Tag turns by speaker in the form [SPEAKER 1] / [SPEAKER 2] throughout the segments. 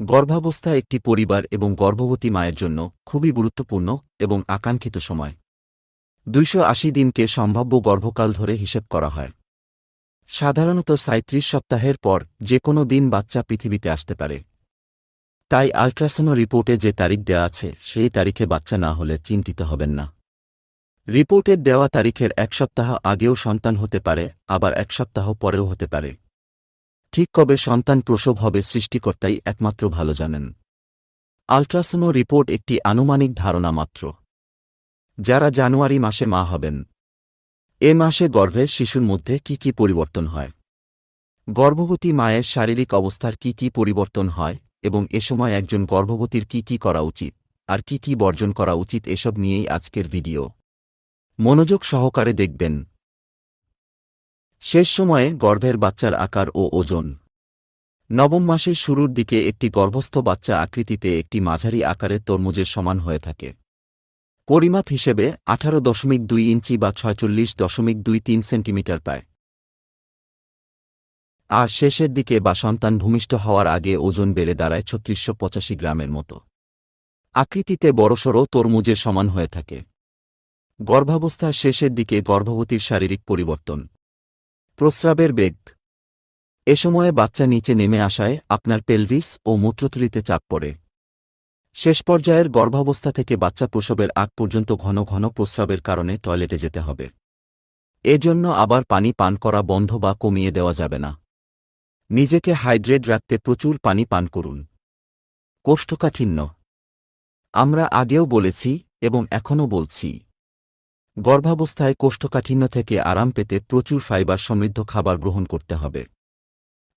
[SPEAKER 1] গর্ভাবস্থা একটি পরিবার এবং গর্ভবতী মায়ের জন্য খুবই গুরুত্বপূর্ণ এবং আকাঙ্ক্ষিত সময়। দুইশো আশি দিনকে সম্ভাব্য গর্ভকাল ধরে হিসেব করা হয়। সাধারণত সাঁত্রিশ সপ্তাহের পর যে কোনো দিন বাচ্চা পৃথিবীতে আসতে পারে। তাই আল্ট্রাসাউন্ড রিপোর্টে যে তারিখ দেওয়া আছে, সেই তারিখে বাচ্চা না হলে চিন্তিত হবেন না। রিপোর্টের দেওয়া তারিখের এক সপ্তাহ আগেও সন্তান হতে পারে, আবার এক সপ্তাহ পরেও হতে পারে। ঠিক কবে সন্তান প্রসব হবে সৃষ্টিকর্তাই একমাত্র ভালো জানেন। আল্ট্রাসাউন্ড রিপোর্ট একটি আনুমানিক ধারণা মাত্র। যারা জানুয়ারি মাসে মা হবেন, এ মাসে গর্ভের শিশুর মধ্যে কি কি পরিবর্তন হয়? গর্ভবতী মায়ের শারীরিক অবস্থার কি কি পরিবর্তন হয় এবং এ সময় একজন গর্ভবতীর কি কি করা উচিত, আর কি কি বর্জন করা উচিত এসব নিয়েই আজকের ভিডিও। মনোযোগ সহকারে দেখবেন। শেষ সময়ে গর্ভের বাচ্চার আকার ও ওজন। নবম মাসের শুরুর দিকে একটি গর্ভস্থ বাচ্চা আকৃতিতে একটি মাঝারি আকারের তরমুজের সমান হয়ে থাকে। পরিমাপ হিসেবে আঠারো দশমিক দুই ইঞ্চি বা ছয়চল্লিশ দশমিক দুই তিন সেন্টিমিটার পায়। আর শেষের দিকে বা সন্তান ভূমিষ্ঠ হওয়ার আগে ওজন বেড়ে দাঁড়ায় ছত্রিশশো পঁচাশি গ্রামের মতো। আকৃতিতে বড়সড় তরমুজের সমান হয়ে থাকে। গর্ভাবস্থার শেষের দিকে গর্ভবতীর শারীরিক পরিবর্তন। প্রস্রাবের বেগ। এ সময়ে বাচ্চা নিচে নেমে আসায় আপনার পেলভিস ও মূত্রথলিতে চাপ পড়ে। শেষ পর্যায়ের গর্ভাবস্থা থেকে বাচ্চা প্রসবের আগ পর্যন্ত ঘন ঘন প্রস্রাবের কারণে টয়লেটে যেতে হবে। এজন্য আবার পানি পান করা বন্ধ বা কমিয়ে দেওয়া যাবে না। নিজেকে হাইড্রেট রাখতে প্রচুর পানি পান করুন। কোষ্ঠকাঠিন্য। আমরা আগেও বলেছি এবং এখনও বলছি। গর্ভাবস্থায় কোষ্ঠকাঠিন্য থেকে আরাম পেতে প্রচুর ফাইবার সমৃদ্ধ খাবার গ্রহণ করতে হবে।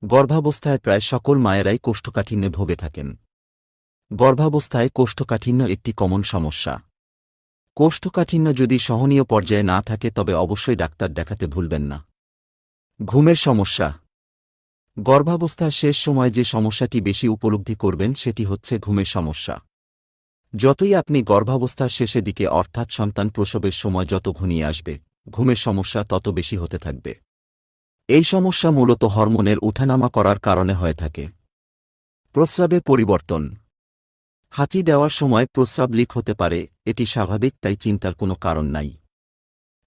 [SPEAKER 1] গর্ভাবস্থায় প্রায় সকল মায়েরাই কোষ্ঠকাঠিন্যে ভোগে থাকেন। গর্ভাবস্থায় কোষ্ঠকাঠিন্য একটি কমন সমস্যা। কোষ্ঠকাঠিন্য যদি সহনীয় পর্যায়ে না থাকে তবে অবশ্যই ডাক্তার দেখাতে ভুলবেন না। ঘুমের সমস্যা। গর্ভাবস্থার শেষ সময় যে সমস্যাটি বেশি উপলব্ধি করবেন সেটি হচ্ছে ঘুমের সমস্যা। যতই আপনি গর্ভাবস্থার শেষে দিকে, অর্থাৎ সন্তান প্রসবের সময় যত ঘনিয়ে আসবে, ঘুমের সমস্যা তত বেশি হতে থাকবে। এই সমস্যা মূলত হরমোনের উঠানামা করার কারণে হয়ে থাকে। প্রস্রাবে পরিবর্তন। হাঁচি দেওয়ার সময় প্রস্রাব লিক হতে পারে, এটি স্বাভাবিক, তাই চিন্তার কোনো কারণ নাই।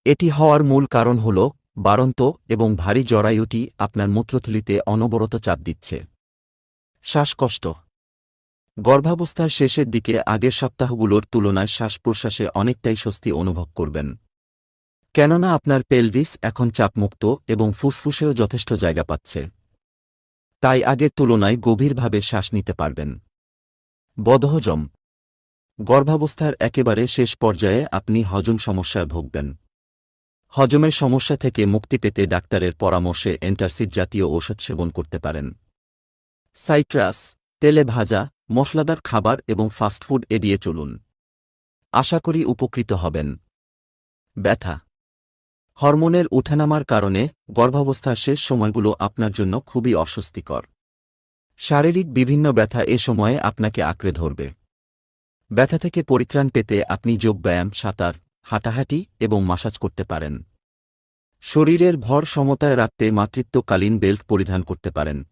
[SPEAKER 1] এটি হওয়ার মূল কারণ হল বারন্ত এবং ভারী জরায়ুটি আপনার মূত্রথলিতে অনবরত চাপ দিচ্ছে। শ্বাসকষ্ট। গর্ভাবস্থার শেষের দিকে আগের সপ্তাহগুলোর তুলনায় শ্বাস প্রশ্বাসে অনেকটাই স্বস্তি অনুভব করবেন। কেননা আপনার পেলভিস এখন চাপমুক্ত এবং ফুসফুসেও যথেষ্ট জায়গা পাচ্ছে। তাই আগের তুলনায় গভীরভাবে শ্বাস নিতে পারবেন। বদহজম। গর্ভাবস্থার একেবারে শেষ পর্যায়ে আপনি হজম সমস্যায় ভুগবেন। হজমের সমস্যা থেকে মুক্তি পেতে ডাক্তারের পরামর্শে এন্টারসিড জাতীয় ঔষধ সেবন করতে পারেন। সাইট্রাস, তেলে ভাজা মশলাদার খাবার এবং ফাস্টফুড এড়িয়ে চলুন। আশা করি উপকৃত হবেন। ব্যথা। হরমোনের উঠানামার কারণে গর্ভাবস্থার শেষ সময়গুলো আপনার জন্য খুবই অস্বস্তিকর। শারীরিক বিভিন্ন ব্যথা এ সময়ে আপনাকে আঁকড়ে ধরবে। ব্যথা থেকে পরিত্রাণ পেতে আপনি যোগব্যায়াম সাঁতার, হাঁটাহাঁটি এবং মাসাজ করতে পারেন। শরীরের ভর সমতায় রাখতে মাতৃত্বকালীন বেল্ট পরিধান করতে পারেন।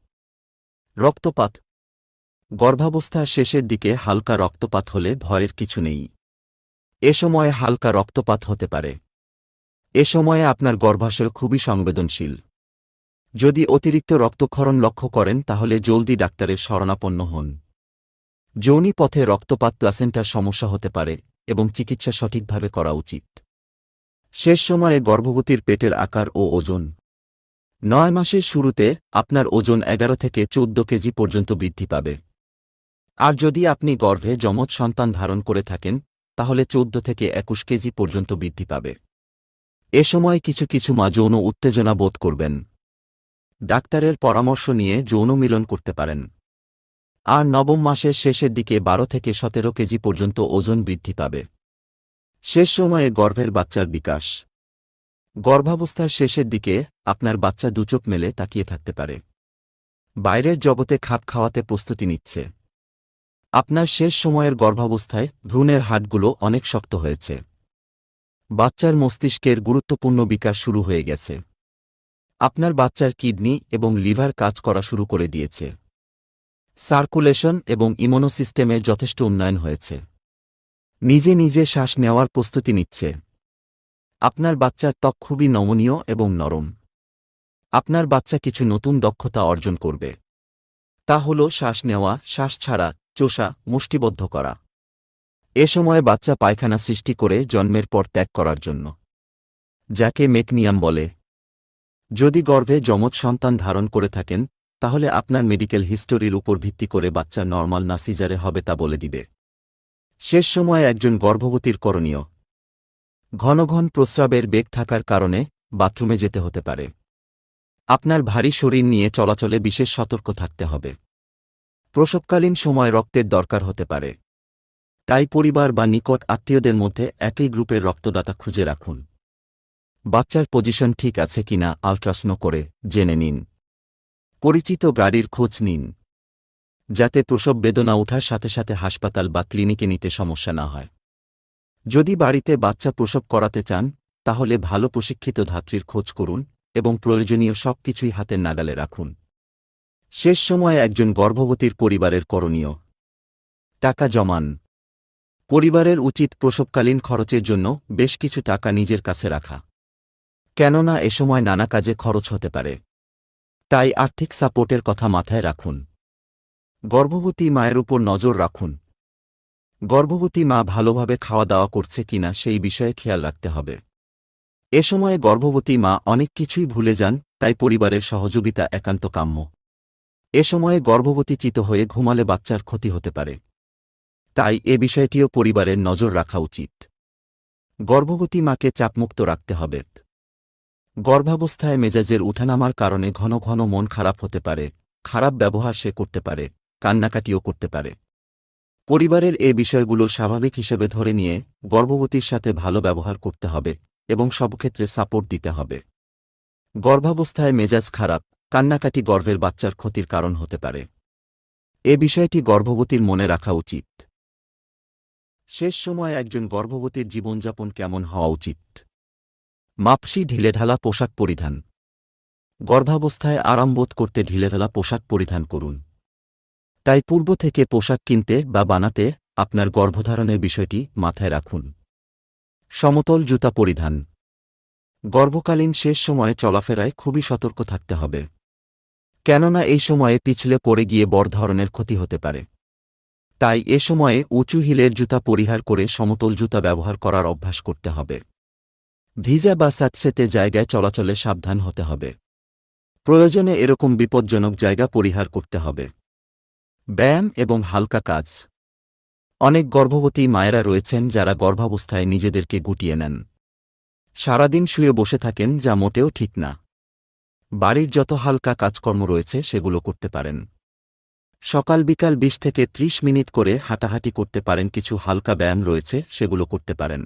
[SPEAKER 1] রক্তপাত। গর্ভাবস্থার শেষের দিকে হালকা রক্তপাত হলে ভয়ের কিছু নেই। এ সময়ে হালকা রক্তপাত হতে পারে। এ সময়ে আপনার গর্ভাশয় খুবই সংবেদনশীল। যদি অতিরিক্ত রক্তক্ষরণ লক্ষ্য করেন, তাহলে জলদি ডাক্তারের শরণাপন্ন হন। যৌনি পথে রক্তপাত প্লাসেন্টার সমস্যা হতে পারে এবং চিকিৎসা সঠিকভাবে করা উচিত। শেষ সময়ে গর্ভবতীর পেটের আকার ও ওজন। নয় মাসের শুরুতে আপনার ওজন এগারো থেকে চৌদ্দ কেজি পর্যন্ত বৃদ্ধি পাবে। আর যদি আপনি গর্ভে যমজ সন্তান ধারণ করে থাকেন, তাহলে চৌদ্দ থেকে একুশ কেজি পর্যন্ত বৃদ্ধি পাবে। এ সময় কিছু কিছু মা যৌন উত্তেজনা বোধ করবেন। ডাক্তারের পরামর্শ নিয়ে যৌন মিলন করতে পারেন। আর নবম মাসের শেষের দিকে বারো থেকে সতেরো কেজি পর্যন্ত ওজন বৃদ্ধি পাবে। শেষ সময়ে গর্ভের বাচ্চার বিকাশ। গর্ভাবস্থার শেষের দিকে আপনার বাচ্চা দুচোখ মেলে তাকিয়ে থাকতে পারে। বাইরের জগতে খাপ খাওয়াতে প্রস্তুতি নিচ্ছে। আপনার শেষ সময়ের গর্ভাবস্থায় ভ্রূণের হাটগুলো অনেক শক্ত হয়েছে। বাচ্চার মস্তিষ্কের গুরুত্বপূর্ণ বিকাশ শুরু হয়ে গেছে। আপনার বাচ্চার কিডনি এবং লিভার কাজ করা শুরু করে দিয়েছে। সার্কুলেশন এবং ইমোনোসিস্টেমের যথেষ্ট উন্নয়ন হয়েছে। নিজে নিজে শ্বাস নেওয়ার প্রস্তুতি নিচ্ছে। আপনার বাচ্চার ত্বক খুবই নমনীয় এবং নরম। আপনার বাচ্চা কিছু নতুন দক্ষতা অর্জন করবে। তা হল শ্বাস নেওয়া, শ্বাস ছাড়া চোষা মুষ্টিবদ্ধ করা। এ সময় বাচ্চা পায়খানা সৃষ্টি করে জন্মের পর ত্যাগ করার জন্য। যাকে মেকনিয়াম বলে। যদি গর্ভে যমজ সন্তান ধারণ করে থাকেন, তাহলে আপনার মেডিকেল হিস্টোরির উপর ভিত্তি করে বাচ্চা নর্মাল না সিজারে হবে তা বলে দিবে। শেষ সময়ে একজন গর্ভবতীর করণীয়। ঘন ঘন প্রস্রাবের বেগ থাকার কারণে বাথরুমে যেতে হতে পারে। আপনার ভারী শরীর নিয়ে চলাচলে বিশেষ সতর্ক থাকতে হবে। প্রসবকালীন সময় রক্তের দরকার হতে পারে। তাই পরিবার বা নিকট আত্মীয়দের মধ্যে একই গ্রুপের রক্তদাতা খুঁজে রাখুন। বাচ্চার পজিশন ঠিক আছে কিনা আল্ট্রাসনো করে জেনে নিন। পরিচিত গাড়ির খোঁজ নিন। যাতে প্রসব বেদনা ওঠার সাথে সাথে হাসপাতাল বা ক্লিনিকে নিতে সমস্যা না হয়। যদি বাড়িতে বাচ্চা প্রসব করাতে চান, তাহলে ভালো প্রশিক্ষিত ধাত্রীর খোঁজ করুন এবং প্রয়োজনীয় সব কিছুই হাতের নাগালে রাখুন। শেষ সময়ে একজন গর্ভবতীর পরিবারের করণীয়। টাকা জমান। পরিবারের উচিত প্রসবকালীন খরচের জন্য বেশ কিছু টাকা নিজের কাছে রাখা। কেননা এ সময় নানা কাজে খরচ হতে পারে। তাই আর্থিক সাপোর্টের কথা মাথায় রাখুন। গর্ভবতী মায়ের উপর নজর রাখুন। গর্ভবতী মা ভালোভাবে খাওয়া দাওয়া করছে কিনা সেই বিষয়ে খেয়াল রাখতে হবে। এ সময়ে গর্ভবতী মা অনেক কিছুই ভুলে যান, তাই পরিবারের সহযোগিতা একান্ত কাম্য। এ সময়ে গর্ভবতী চিত হয়ে ঘুমালে বাচ্চার ক্ষতি হতে পারে। তাই এ বিষয়টিও পরিবারের নজর রাখা উচিত। গর্ভবতী মাকে চাপমুক্ত রাখতে হবে। গর্ভাবস্থায় মেজাজের উঠানামার কারণে ঘন ঘন মন খারাপ হতে পারে, খারাপ ব্যবহার সে করতে পারে, কান্নাকাটিও করতে পারে। পরিবারের এ বিষয়গুলো স্বাভাবিক হিসেবে ধরে নিয়ে গর্ভবতীর সাথে ভালো ব্যবহার করতে হবে এবং সব ক্ষেত্রে সাপোর্ট দিতে হবে। গর্ভাবস্থায় মেজাজ খারাপ কান্নাকাটি গর্ভের বাচ্চার ক্ষতির কারণ হতে পারে। এ বিষয়টি গর্ভবতীর মনে রাখা উচিত। শেষ সময় একজন গর্ভবতীর জীবনযাপন কেমন হওয়া উচিত? মাপসি ঢিলেঢালা পোশাক পরিধান। গর্ভাবস্থায় আরামবোধ করতে ঢিলেঢালা পোশাক পরিধান করুন। তাই পূর্ব থেকে পোশাক কিনতে বা বানাতে আপনার গর্ভধারণের বিষয়টি মাথায় রাখুন। সমতল জুতা পরিধান। গর্ভকালীন শেষ সময়ে চলাফেরায় খুবই সতর্ক থাকতে হবে। কেননা এই সময়ে পিছলে পড়ে গিয়ে বড় ধরনের ক্ষতি হতে পারে। তাই এ সময়ে উঁচু হিলের জুতা পরিহার করে সমতল জুতা ব্যবহার করার অভ্যাস করতে হবে। ভিজা বা স্যাঁতসেতে জায়গায় চলাচলে সাবধান হতে হবে। প্রয়োজনে এরকম বিপজ্জনক জায়গা পরিহার করতে হবে। ব্যায়াম এবং হালকা কাজ। অনেক গর্ভবতী মায়েরা রয়েছেন যারা গর্ভাবস্থায় নিজেদেরকে গুটিয়ে নেন। সারাদিন শুয়ে বসে থাকেন যা মোটেও ঠিক না। বাড়ির যত হালকা কাজকর্ম রয়েছে সেগুলো করতে পারেন। সকাল বিকাল বিশ থেকে ত্রিশ মিনিট করে হাঁটাহাঁটি করতে পারেন, কিছু হালকা ব্যায়াম রয়েছে সেগুলো করতে পারেন।